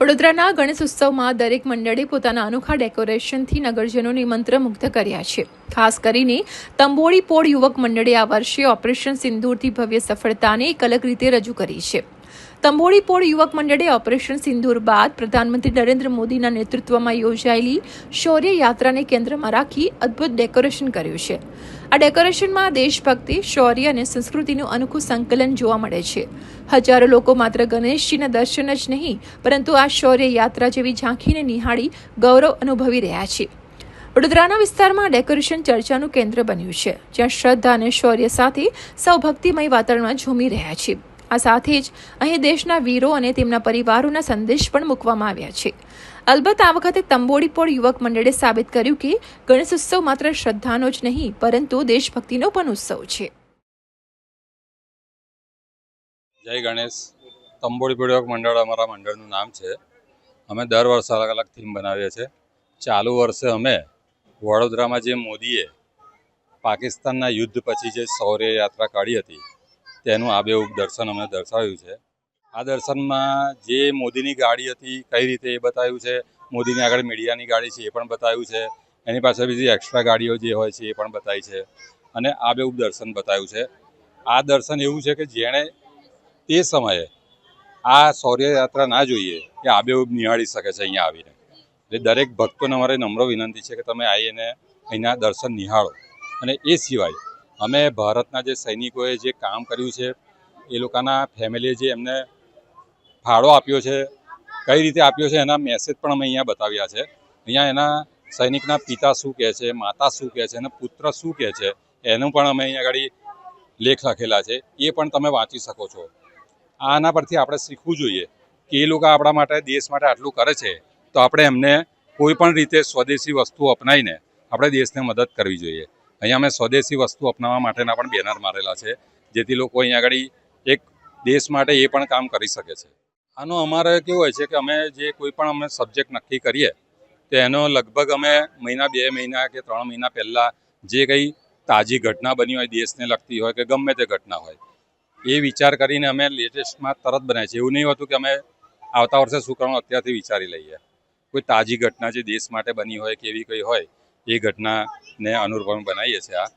વડોદરાના ગણેશ ઉત્સવમાં દરેક મંડળે પોતાના અનોખા ડેકોરેશનથી નગરજનોને મંત્રમુગ્ધ કર્યા છે. ખાસ કરીને તંબોળી પોળ યુવક મંડળે આ વર્ષે ઓપરેશન સિંદૂરથી ભવ્ય સફળતાને એક અલગ રીતે રજૂ કરી છે. તંબોળી પોળ યુવક મંડળે ઓપરેશન સિંદૂર બાદ પ્રધાનમંત્રી નરેન્દ્ર મોદીના નેતૃત્વમાં યોજાયેલી શૌર્ય યાત્રાને કેન્દ્રમાં રાખી અદ્ભુત ડેકોરેશન કર્યું છે. આ ડેકોરેશનમાં દેશભક્તિ, શૌર્ય અને સંસ્કૃતિનું અનોખું સંકલન જોવા મળે છે. હજારો લોકો માત્ર ગણેશજીના દર્શન જ નહીં, પરંતુ આ શૌર્ય યાત્રા જેવી ઝાંખીને નિહાળી ગૌરવ અનુભવી રહ્યા છે. વડોદરાના વિસ્તારમાં ડેકોરેશન ચર્ચાનું કેન્દ્ર બન્યું છે, જ્યાં શ્રદ્ધા અને શૌર્ય સાથે સૌ ભક્તિમય વાતાવરણમાં ઝૂમી રહ્યા છે. આ સાથે જ અહીં દેશના વીરો અને તેમના પરિવારોના સંદેશ પણ મૂકવામાં આવ્યા છે. અલબત્ત આ વખતે તંબોડીપોળ યુવક મંડળે સાબિત કર્યું કે ગણેશ ઉત્સવ માત્ર શ્રદ્ધાનો જ નહીં, પરંતુ દેશભક્તિનો પણ ઉત્સવ છે. જય ગણેશ. તંબોડીપોળ યુવક મંડળ અમારા મંડળનું નામ છે. અમે દર વર્ષે અલગ અલગ થીમ બનાવીએ છીએ. ચાલુ વર્ષે અમે વડોદરામાં જે મોદીએ પાકિસ્તાનના યુદ્ધ પછી જે શૌર્ય યાત્રા કાઢી હતી તેનું આબેહૂબ દર્શન અમે દર્શાવ્યું છે. આ દર્શનમાં જે મોદીની ગાડી હતી, કઈ રીતે એ બતાવ્યું છે? મોદીની આગળ મીડિયાની ગાડી છે, એ પણ બતાવ્યું છે. એની પાછળ બીજી એક્સ્ટ્રા ગાડીઓ જે હોય છે, એ પણ બતાવી છે. અને આબેહૂબ દર્શન બતાવ્યું છે. આ દર્શન એવું છે કે જેણે તે સમયે આ શૌર્ય યાત્રા ના જોઈએ એ આબેહૂબ નિહાળી શકે છે અહીંયા આવીને. એટલે દરેક ભક્તોને અમારે નમ્ર વિનંતી છે કે તમે આવીને અહીંના દર્શન નિહાળો. અને એ સિવાય અમે ભારતના જે સૈનિકોએ જે કામ કર્યું છે, એ લોકોના ફેમિલીએ જે એમને ફાળો આપ્યો છે, કઈ રીતે આપ્યો છે એના મેસેજ પણ અમે અહીંયા બતાવ્યા છે. અહીંયા એના સૈનિકના પિતા શું કહે છે, માતા શું કહે છે અને પુત્ર શું કહે છે, એનું પણ અમે અહીંયા આગળ લેખ લખેલા છે. એ પણ તમે વાંચી શકો છો. આના પરથી આપણે શીખવું જોઈએ કે એ લોકો આપણા માટે, દેશ માટે આટલું કરે છે, તો આપણે એમને કોઈ પણ રીતે સ્વદેશી વસ્તુ અપનાવીને આપણે દેશને મદદ કરવી જોઈએ. અહીંયા અમે સ્વદેશી વસ્તુ અપનાવવા માટેના પણ બેનર મારેલા છે, જેથી લોકો અહીંયા આગળ એક દેશ માટે એ પણ કામ કરી શકે છે. આનો અમારે કેવું હોય છે કે અમે જે કોઈ પણ અમે સબ્જેક્ટ નક્કી કરીએ, તો એનો લગભગ અમે મહિના, બે મહિના કે ત્રણ મહિના પહેલાં જે કંઈ તાજી ઘટના બની હોય, દેશને લગતી હોય કે ગમે તે ઘટના હોય, એ વિચાર કરીને અમે લેટેસ્ટમાં તરત બનાવીએ છીએ. એવું નહીં હોતું કે અમે આવતા વર્ષે શું કરવાનું, અત્યારથી વિચારી લઈએ. કોઈ તાજી ઘટના જે દેશ માટે બની હોય કે એવી કંઈ હોય એ ઘટનાને અનુરૂપ અમે બનાવીએ છીએ આ.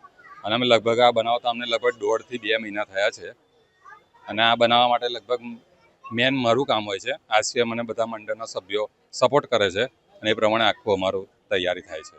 અને અમે લગભગ આ બનાવતા અમને લગભગ દોઢથી બે મહિના થયા છે. અને આ બનાવવા માટે લગભગ મેન મારું કામ હોય છે. આ સિવાય મને બધા મંડળના સભ્યો સપોર્ટ કરે છે અને એ પ્રમાણે આખું અમારું તૈયારી થાય છે.